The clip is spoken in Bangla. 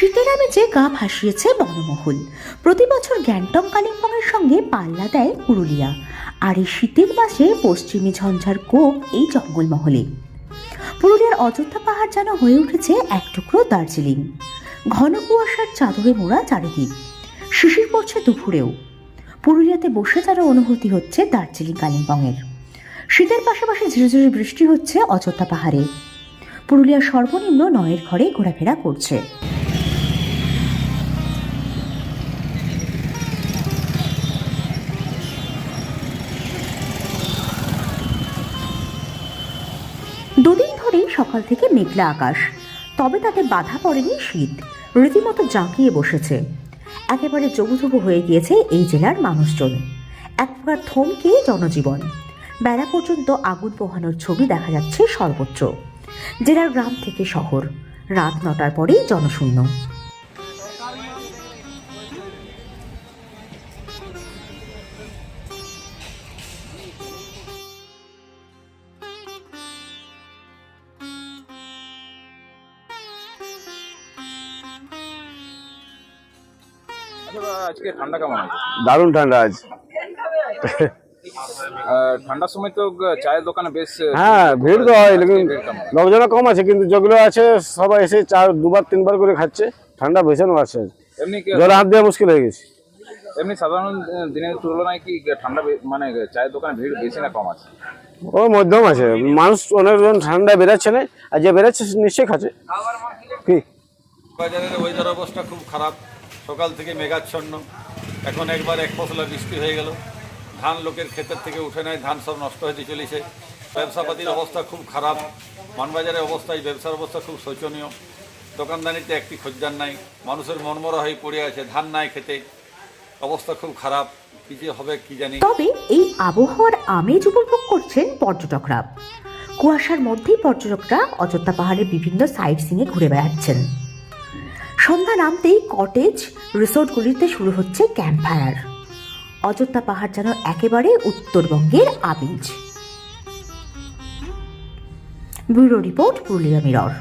শীতের আমেজে গা ভাসিয়েছে বনমহল। প্রতি বছর গ্যাংটক কালিম্পংয়ের সঙ্গে পাল্লা দেয় পুরুলিয়া। আর এই শীতের মাসে পশ্চিমী ঝঞ্ঝার কোপ এই জঙ্গলমহলে। পুরুলিয়ার অযোধ্যা পাহাড় যেন হয়ে উঠেছে এক টুকরো দার্জিলিং। ঘন কুয়াশার চাদরে মোড়া চারিদিক। শিশির পড়ছে দুপুরেও। পুরুলিয়াতে বসে যেন অনুভূতি হচ্ছে দার্জিলিং কালিম্পংয়ের। শীতের পাশাপাশি ঝিরে ঝিরে বৃষ্টি হচ্ছে অযোধ্যা পাহাড়ে। পুরুলিয়ার সর্বনিম্ন নয়ের ঘরে ঘোরাফেরা করছে। দুদিন ধরেই সকাল থেকে মেঘলা আকাশ। তবে তাতে বাধা পড়েনি শীত। রীতিমতো জাঁকিয়ে বসেছে। একেবারে জবুথবু হয়ে গিয়েছে এই জেলার মানুষজন। এক প্রকার থমকে জনজীবন। বেলা পর্যন্ত আগুন পোহানোর ছবি দেখা যাচ্ছে সর্বোচ্চ। জেলার গ্রাম থেকে শহর। রাত নটার পরেই জনশূন্য। আজকে ঠান্ডা কেমন দারুণ ঠান্ডা আজ। ঠান্ডার সময় তো চায়ের দোকানে বেশ হ্যাঁ ভিড় তো হয় লেকিন লোকজন কম। আছে কিন্তু যেগুলো আছে সবাই এসে চার দুবার তিনবার করে খাচ্ছে। ঠান্ডা ভীষণ বাড়ছে এমনি কি হাত দেওয়া মুশকিল হয়ে গেছে। এমনি সাধারণ দিনের তুলনায় কি ঠান্ডা মানে চায়ের দোকানে ভিড় বেশি না কম আছে? ও মধ্যম আছে। মানুষ অনেকজন ঠান্ডা বেরাচ্ছে না আর যে বেরাচ্ছে নিশ্চয়ই খাচ্ছে। কি? বাজারের ওয়েদার অবস্থা খুব খারাপ। সকাল থেকে মেঘাচ্ছন্ন। এখন একবার এক ফসলা বৃষ্টি হয়ে গেল। ধান লোকের ক্ষেতের থেকে উঠে নেয় ধান সব নষ্ট হতে চলেছে। ব্যবসাপাতির অবস্থা খুব খারাপ। মানবাজারের অবস্থা এই ব্যবসার অবস্থা খুব শোচনীয়। দোকানদানিতে একটি খোঁজদার নাই। মানুষের মনমরা হয়ে পড়ে আছে, ধান নাই খেতে। অবস্থা খুব খারাপ। কি যে হবে, কি জানি। তবে এই আবহাওয়ার আমেজ উপভোগ করছেন পর্যটকরা। কুয়াশার মধ্যেই পর্যটকরা অযোধ্যা পাহাড়ের বিভিন্ন সাইট সিনে ঘুরে বেড়াচ্ছেন। সন্ধ্যা নামতেই কটেজ রিসোর্টগুলিতে শুরু হচ্ছে ক্যাম্প ফায়ার অযোধ্যা পাহাড় যেন একেবারে উত্তরবঙ্গের আবিজ। Bureau report Purulia Mirror.